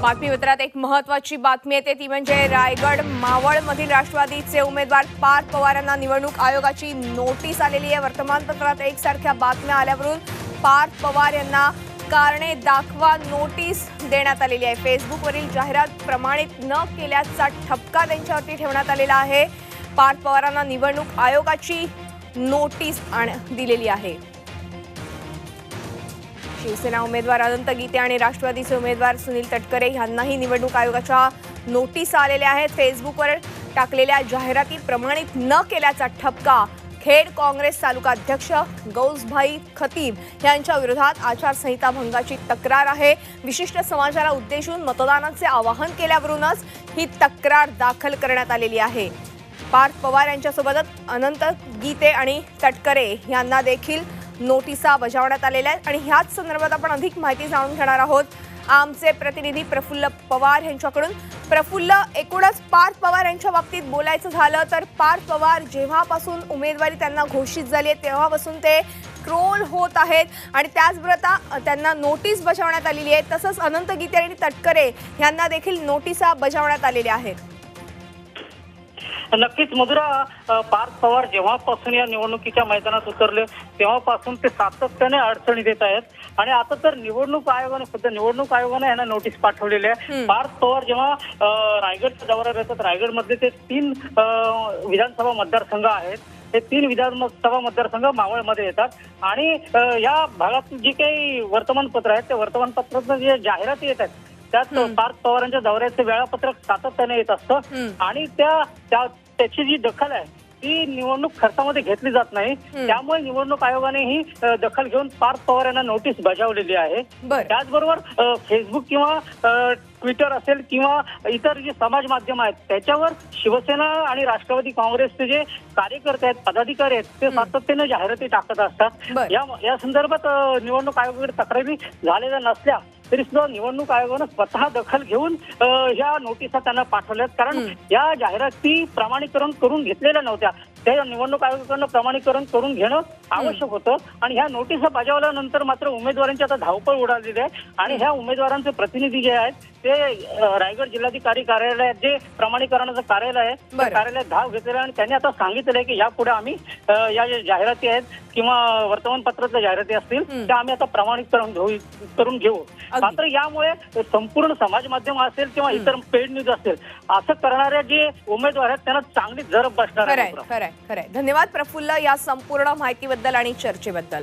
बातमीपत्रात एक महत्वाची बातमी येते ती म्हणजे रायगड मावळमधील राष्ट्रवादीचे उमेदवार पार्थ पवारांना निवडणूक आयोगाची नोटीस आलेली आहे. वर्तमानपत्रात एकसारख्या बातम्या आल्यावरून पार्थ पवार यांना कारणे दाखवा नोटीस देण्यात आलेली आहे. फेसबुकवरील जाहिरात प्रमाणित न केल्याचा ठपका त्यांच्यावरती ठेवण्यात आलेला आहे. पार्थ पवारांना निवडणूक आयोगाची नोटीस आण दिलेली आहे. शिवसेना उमेदवार अनंत गीते आणि राष्ट्रवादीचे उमेदवार सुनील तटकरे यांनाही निवडणूक आयोगाच्या नोटीस आलेल्या आहेत. फेसबुकवर टाकलेल्या जाहिराती प्रमाणित न केल्याचा ठपका खेड काँग्रेस तालुका अध्यक्ष गौसभाई खतीब यांच्या विरोधात आचारसंहिता भंगाची तक्रार आहे. विशिष्ट समाजाला उद्देशून मतदानाचे आवाहन केल्यावरूनच ही तक्रार दाखल करण्यात आलेली आहे. पार्थ पवार यांच्यासोबतच अनंत गीते आणि तटकरे यांना देखील नोटिसा बजावण्यात आलेल्या आहेत आणि ह्याच संदर्भात आपण अधिक माहिती जाणून घेणार आहोत. आमचे प्रतिनिधी प्रफुल्ल पवार यांच्याकडून. प्रफुल्ल एकूणच पार्थ पवार यांच्या बाबतीत बोलायचं झालं तर पार्थ पवार जेव्हापासून उमेदवारी त्यांना घोषित झाली आहे तेव्हापासून ते क्रोल होत आहेत. आणि त्याचबरोबर आता त्यांना नोटीस बजावण्यात आलेली आहे तसंच अनंत गीते आणि तटकरे यांना देखील नोटिसा बजावण्यात आलेल्या आहेत. नक्कीच मधुरा पार्थ पवार जेव्हापासून या निवडणुकीच्या मैदानात उतरले तेव्हापासून ते सातत्याने अडचणी देत आहेत. आणि आता तर निवडणूक आयोगाने सध्या निवडणूक आयोगाने यांना नोटीस पाठवलेली आहे. पार्थ पवार जेव्हा रायगडच्या दौऱ्यावर येतात रायगडमधले ते तीन विधानसभा मतदारसंघ आहेत. हे तीन विधानसभा मतदारसंघ मावळमध्ये येतात. आणि या भागात जी काही वर्तमानपत्र आहेत त्या वर्तमानपत्रात जे जाहिराती येत आहेत त्यात. पार्थ पवारांच्या दौऱ्याचे वेळापत्रक सातत्याने येत असतं. आणि त्या त्या- त्याची जी दखल आहे ती निवडणूक खर्चामध्ये घेतली जात नाही. त्यामुळे निवडणूक आयोगाने ही दखल घेऊन पार्थ पवार यांना नोटीस बजावलेली आहे बरं त्याचबरोबर फेसबुक किंवा ट्विटर असेल किंवा इतर जे समाज माध्यम आहेत त्याच्यावर शिवसेना आणि राष्ट्रवादी काँग्रेसचे जे कार्यकर्ते आहेत पदाधिकारी आहेत ते. सातत्याने जाहिराती टाकत असतात. या संदर्भात निवडणूक आयोगाकडे तक्रारी झालेल्या नसल्या तरी सुद्धा निवडणूक आयोगानं स्वतः दखल घेऊन ह्या नोटिसा त्यांना पाठवल्यात. कारण. या जाहिराती प्रमाणीकरण करून घेतलेल्या नव्हत्या. त्या निवडणूक आयोगाकडनं प्रमाणीकरण करून घेणं आवश्यक होतं. आणि ह्या नोटिसा बजावल्यानंतर मात्र उमेदवारांची आता धावपळ उडालेली आहे. आणि ह्या उमेदवारांचे प्रतिनिधी जे आहेत ते रायगड जिल्हाधिकारी कार्यालयात जे प्रमाणीकरणाचं कार्यालय आहे त्या. कार्यालयात धाव घेतलेलं आणि त्यांनी आता सांगितलेलं आहे की यापुढे आम्ही या ज्या जाहिराती आहेत किंवा वर्तमानपत्रातल्या जाहिराती असतील. त्या आम्ही आता प्रमाणीकरण घेऊ करून घेऊ. मात्र यामुळे संपूर्ण समाज माध्यम असेल किंवा इतर पेड न्यूज असेल असं करणारे जे उमेदवार आहेत त्यांना चांगली जरब बसणार आहे मित्र. खरंय खरंय धन्यवाद प्रफुल्ल या संपूर्ण माहितीबद्दल आणि चर्चेबद्दल